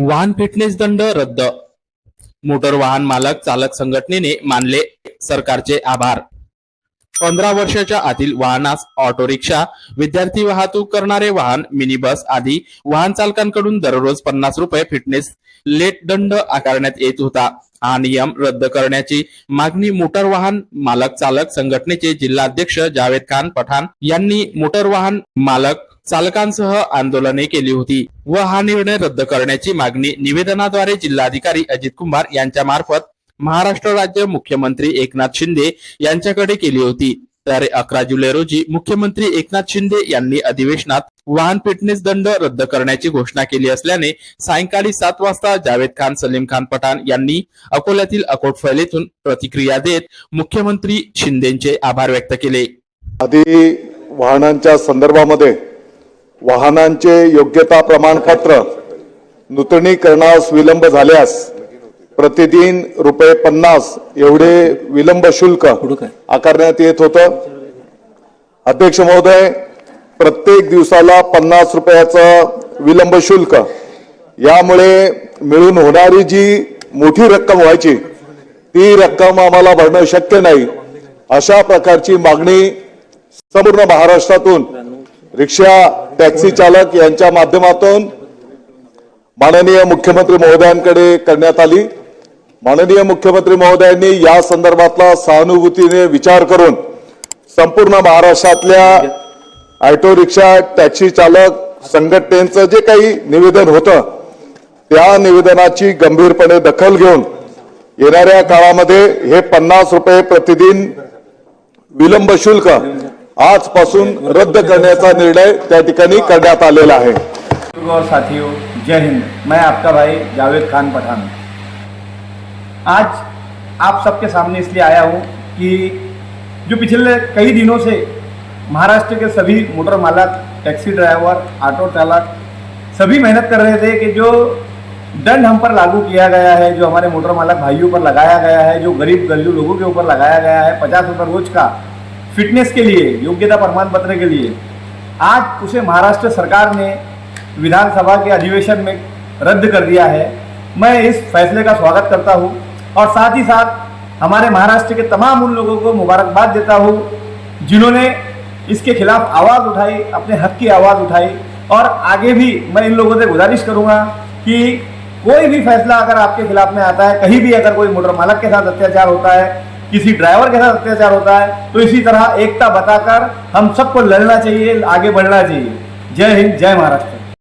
वाहन फिटनेस दंड रद्द. मोटर वाहन मालक चालक संघटनेने मानले सरकारचे आभार. पंधरा वर्षाच्या आतील वाहनास ऑटो रिक्षा विद्यार्थी वाहतूक करणारे वाहन मिनी बस आदी वाहन चालकांकडून दररोज पन्नास रुपये फिटनेस लेट दंड आकारण्यात येत होता. हा नियम रद्द करण्याची मागणी मोटर वाहन मालक चालक संघटनेचे जिल्हाध्यक्ष जावेद खान पठाण यांनी मोटर वाहन मालक चालकांसह आंदोलने केली होती व हा निर्णय रद्द करण्याची मागणी निवेदनाद्वारे जिल्हाधिकारी अजित कुमार यांच्या मार्फत महाराष्ट्र राज्य मुख्यमंत्री एकनाथ शिंदे यांच्याकडे केली होती. तर अकरा जुलै रोजी मुख्यमंत्री एकनाथ शिंदे यांनी अधिवेशनात वाहन फिटनेस दंड रद्द करण्याची घोषणा केली असल्याने सायंकाळी सात वाजता जावेद खान सलीम खान पठाण यांनी अकोल्यातील अकोट फैलेतून प्रतिक्रिया देत मुख्यमंत्री शिंदेचे आभार व्यक्त केले. आधी वाहनांच्या संदर्भामध्ये वाहनांचे योग्यता प्रमाणपत्र नूतनीकरणास विलंब झाल्यास प्रतिदिन रुपये पन्नास एवढे विलंब शुल्क आकारण्यात येत होतं. अध्यक्ष महोदय प्रत्येक दिवसाला पन्नास रुपयाचं विलंब शुल्क यामुळे मिळून होणारी जी मोठी रक्कम व्हायची ती रक्कम आम्हाला भरणं शक्य नाही. अशा प्रकारची मागणी संपूर्ण महाराष्ट्रातून रिक्षा टॅक्सी चालक यांच्या माध्यमातून माननीय मुख्यमंत्री महोदयांकडे करण्यात आली. माननीय मुख्यमंत्री महोदयांनी या संदर्भातला सहानुभूतीने विचार करून संपूर्ण महाराष्ट्रातल्या ऑटो रिक्षा टॅक्सी चालक संघटनेचं जे काही निवेदन होतं त्या निवेदनाची गंभीरपणे दखल घेऊन येणाऱ्या काळामध्ये हे पन्नास रुपये प्रतिदिन विलंब शुल्क आजपासून रद्द करण्याचा निर्णय और साथियों, जय हिंद. मैं आपका भाई जावेद खान पठान. आज आप सबके सामने इसलिए आया हूँ कि जो पिछले कई दिनों से महाराष्ट्र के सभी मोटर मालक, टैक्सी ड्राइवर, ऑटो चालक सभी मेहनत कर रहे थे कि जो दंड हम पर लागू किया गया है, जो हमारे मोटर मालक भाइयों पर लगाया गया है, जो गरीब गरीब लोगों के ऊपर लगाया गया है, पचास रुपये रोज का फिटनेस के लिए, योग्यता प्रमाण पत्र के लिए। आज उसे महाराष्ट्र सरकार ने विधानसभा के अधिवेशन में रद्द कर दिया है। मैं इस फैसले का स्वागत करता हूँ और साथ ही साथ हमारे महाराष्ट्र के तमाम उन लोगों को मुबारकबाद देता हूँ जिन्होंने इसके खिलाफ आवाज़ उठाई, अपने हक की आवाज़ उठाई। और आगे भी मैं इन लोगों से गुजारिश करूँगा कि कोई भी फैसला अगर आपके खिलाफ में आता है, कहीं भी अगर कोई मोटर मालक के साथ अत्याचार होता है किसी ड्राइवर के साथ अत्याचार होता है तो इसी तरह एकता बताकर हम सबको लड़ना चाहिए आगे बढ़ना चाहिए। जय हिंद जय महाराष्ट्र।